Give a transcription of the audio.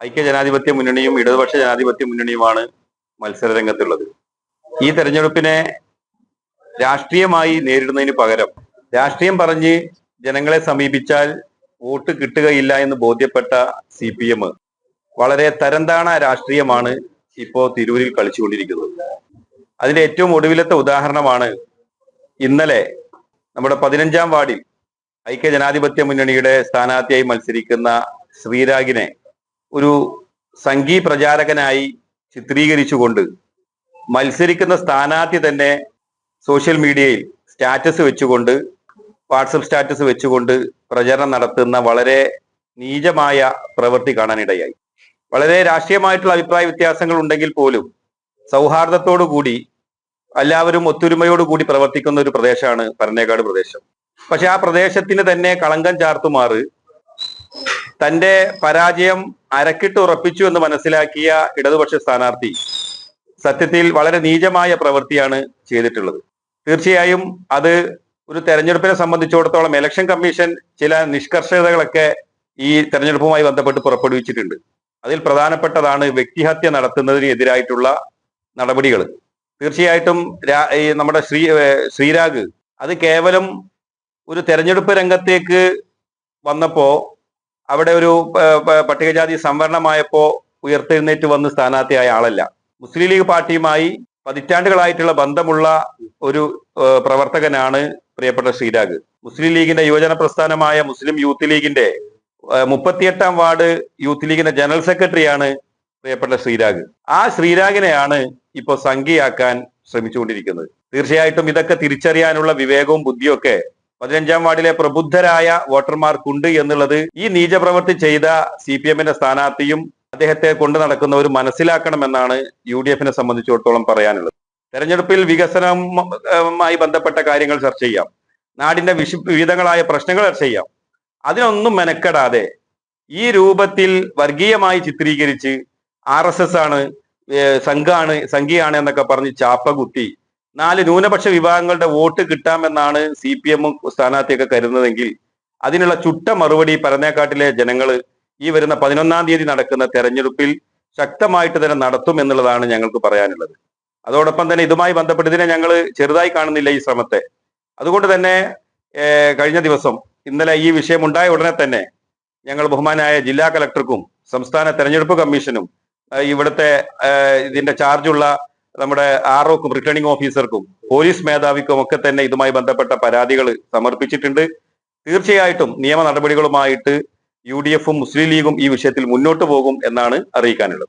ഐക്യ ജനാധിപത്യ മുന്നണിയും ഇടതുപക്ഷ ജനാധിപത്യ മുന്നണിയുമാണ് മത്സര രംഗത്തുള്ളത് ഈ തെരഞ്ഞെടുപ്പിനെ രാഷ്ട്രീയമായി നേരിടുന്നതിന് പകരം രാഷ്ട്രീയം പറഞ്ഞ് ജനങ്ങളെ സമീപിച്ചാൽ വോട്ട് കിട്ടുകയില്ല എന്ന് ബോധ്യപ്പെട്ട സി പി എം വളരെ തരംതാണ രാഷ്ട്രീയമാണ് ഇപ്പോൾ തിരൂരിൽ കളിച്ചുകൊണ്ടിരിക്കുന്നത്. അതിന്റെ ഏറ്റവും ഒടുവിലത്തെ ഉദാഹരണമാണ് ഇന്നലെ നമ്മുടെ പതിനഞ്ചാം വാർഡിൽ ഐക്യ ജനാധിപത്യ മുന്നണിയുടെ സ്ഥാനാർത്ഥിയായി മത്സരിക്കുന്ന ശ്രീരാഗിനെ ഒരു സംഘീ പ്രചാരകനായി ചിത്രീകരിച്ചുകൊണ്ട് മത്സരിക്കുന്ന സ്ഥാനാർത്ഥി തന്നെ സോഷ്യൽ മീഡിയയിൽ സ്റ്റാറ്റസ് വെച്ചുകൊണ്ട് വാട്സപ്പ് സ്റ്റാറ്റസ് വെച്ചുകൊണ്ട് പ്രചരണം നടത്തുന്ന വളരെ നീചമായ പ്രവൃത്തി കാണാനിടയായി. വളരെ രാഷ്ട്രീയമായിട്ടുള്ള അഭിപ്രായ വ്യത്യാസങ്ങൾ ഉണ്ടെങ്കിൽ പോലും സൗഹാർദ്ദത്തോടുകൂടി എല്ലാവരും ഒത്തൊരുമയോടുകൂടി പ്രവർത്തിക്കുന്ന ഒരു പ്രദേശമാണ് പരന്നേക്കാട് പ്രദേശം. പക്ഷെ ആ പ്രദേശത്തിന് തന്നെ കളങ്കം ചാർത്തുമാറ് തന്റെ പരാജയം അരക്കിട്ട് ഉറപ്പിച്ചു എന്ന് മനസ്സിലാക്കിയ ഇടതുപക്ഷ സ്ഥാനാർത്ഥി സത്യത്തിൽ വളരെ നീചമായ പ്രവൃത്തിയാണ് ചെയ്തിട്ടുള്ളത്. തീർച്ചയായും അത് ഒരു തെരഞ്ഞെടുപ്പിനെ സംബന്ധിച്ചിടത്തോളം ഇലക്ഷൻ കമ്മീഷൻ ചില നിഷ്കർഷതകളൊക്കെ ഈ തെരഞ്ഞെടുപ്പുമായി ബന്ധപ്പെട്ട് പുറപ്പെടുവിച്ചിട്ടുണ്ട്. അതിൽ പ്രധാനപ്പെട്ടതാണ് വ്യക്തിഹത്യ നടത്തുന്നതിനെതിരായിട്ടുള്ള നടപടികൾ തീർച്ചയായിട്ടും നമ്മുടെ ശ്രീ ശ്രീരാഗ് അത് കേവലം ഒരു തെരഞ്ഞെടുപ്പ് രംഗത്തേക്ക് വന്നപ്പോ അവിടെ ഒരു പട്ടികജാതി സംവരണമായപ്പോ ഉയർത്തെഴുന്നേറ്റ് വന്ന് സ്ഥാനാർത്ഥിയായ ആളല്ല. മുസ്ലിം ലീഗ് പാർട്ടിയുമായി പതിറ്റാണ്ടുകളായിട്ടുള്ള ബന്ധമുള്ള ഒരു പ്രവർത്തകനാണ് പ്രിയപ്പെട്ട ശ്രീരാഗ്. മുസ്ലിം ലീഗിന്റെ യുവജന പ്രസ്ഥാനമായ മുസ്ലിം യൂത്ത് ലീഗിന്റെ മുപ്പത്തിയെട്ടാം വാർഡ് യൂത്ത് ലീഗിന്റെ ജനറൽ സെക്രട്ടറിയാണ് പ്രിയപ്പെട്ട ശ്രീരാഗ്. ആ ശ്രീരാഗിനെയാണ് ഇപ്പോൾ സംഖ്യയാക്കാൻ ശ്രമിച്ചുകൊണ്ടിരിക്കുന്നത്. തീർച്ചയായിട്ടും ഇതൊക്കെ തിരിച്ചറിയാനുള്ള വിവേകവും ബുദ്ധിയൊക്കെ പതിനഞ്ചാം വാർഡിലെ പ്രബുദ്ധരായ വോട്ടർമാർക്കുണ്ട് എന്നുള്ളത് ഈ നീചപ്രവൃത്തി ചെയ്ത സി പി എമ്മിന്റെ സ്ഥാനാർത്ഥിയും അദ്ദേഹത്തെ കൊണ്ടു നടക്കുന്നവർ മനസ്സിലാക്കണമെന്നാണ് യു ഡി എഫിനെ സംബന്ധിച്ചിടത്തോളം പറയാനുള്ളത്. തെരഞ്ഞെടുപ്പിൽ വികസനവുമായി ബന്ധപ്പെട്ട കാര്യങ്ങൾ ചർച്ച ചെയ്യാം. നാടിന്റെ വിശ വിവിധങ്ങളായ പ്രശ്നങ്ങൾ ചർച്ച ചെയ്യാം. അതിനൊന്നും മെനക്കെടാതെ ഈ രൂപത്തിൽ വർഗീയമായി ചിത്രീകരിച്ച് ആർ എസ് എസ് ആണ് സംഘാണ് സംഘിയാണ് എന്നൊക്കെ പറഞ്ഞ് ചാപ്പ കുത്തി നാല് ന്യൂനപക്ഷ വിഭാഗങ്ങളുടെ വോട്ട് കിട്ടാമെന്നാണ് സി പി എമ്മും സ്ഥാനാർത്ഥിയൊക്കെ കരുതുന്നതെങ്കിൽ അതിനുള്ള ചുട്ട മറുപടി പരന്നേക്കാട്ടിലെ ജനങ്ങൾ ഈ വരുന്ന പതിനൊന്നാം തീയതി നടക്കുന്ന തെരഞ്ഞെടുപ്പിൽ ശക്തമായിട്ട് തന്നെ നടത്തും എന്നുള്ളതാണ് ഞങ്ങൾക്ക് പറയാനുള്ളത്. അതോടൊപ്പം തന്നെ ഇതുമായി ബന്ധപ്പെട്ട് ഇതിനെ ഞങ്ങൾ ചെറുതായി കാണുന്നില്ല ഈ ശ്രമത്തെ. അതുകൊണ്ട് തന്നെ കഴിഞ്ഞ ദിവസം ഇന്നലെ ഈ വിഷയം ഉണ്ടായ ഉടനെ തന്നെ ഞങ്ങൾ ബഹുമാനായ ജില്ലാ കലക്ടർക്കും സംസ്ഥാന തെരഞ്ഞെടുപ്പ് കമ്മീഷനും ഇവിടുത്തെ ഇതിന്റെ ചാർജുള്ള നമ്മുടെ ആർ ഒക്കും റിട്ടേണിംഗ് ഓഫീസർക്കും പോലീസ് മേധാവിക്കും ഒക്കെ തന്നെ ഇതുമായി ബന്ധപ്പെട്ട പരാതികൾ സമർപ്പിച്ചിട്ടുണ്ട്. തീർച്ചയായിട്ടും നിയമ നടപടികളുമായിട്ട് യു ഡി എഫും മുസ്ലിം ലീഗും ഈ വിഷയത്തിൽ മുന്നോട്ട് പോകും എന്നാണ് അറിയിക്കാനുള്ളത്.